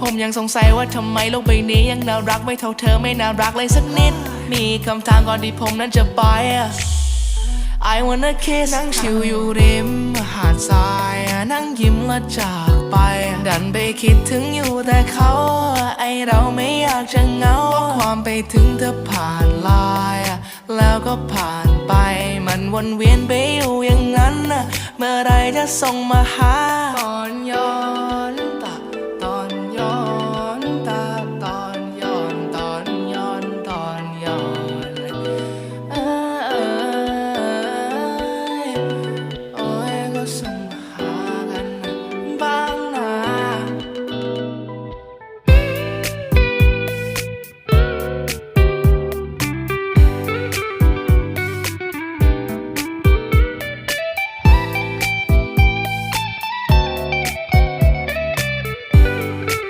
ผมยังสงสัยว่าทำไมโลกใบนี้ยังน่ารักไม่เท่าเธอไม่น่ารักเลยสักนิด มีคำถามก่อนที่ผมนั้นจะไป I wanna kiss นั่งชิวอยู่ริม หาดทราย นั่งยิ้มและจากไป ดันไปคิดถึงอยู่แต่เขา ไอเราไม่อยากจะเหงา ความไปถึงเธอผ่านไลน์แล้วก็ผ่านไป มันวนเวียนไปอยู่อย่างนั้น เมื่อไรจะส่งมาหา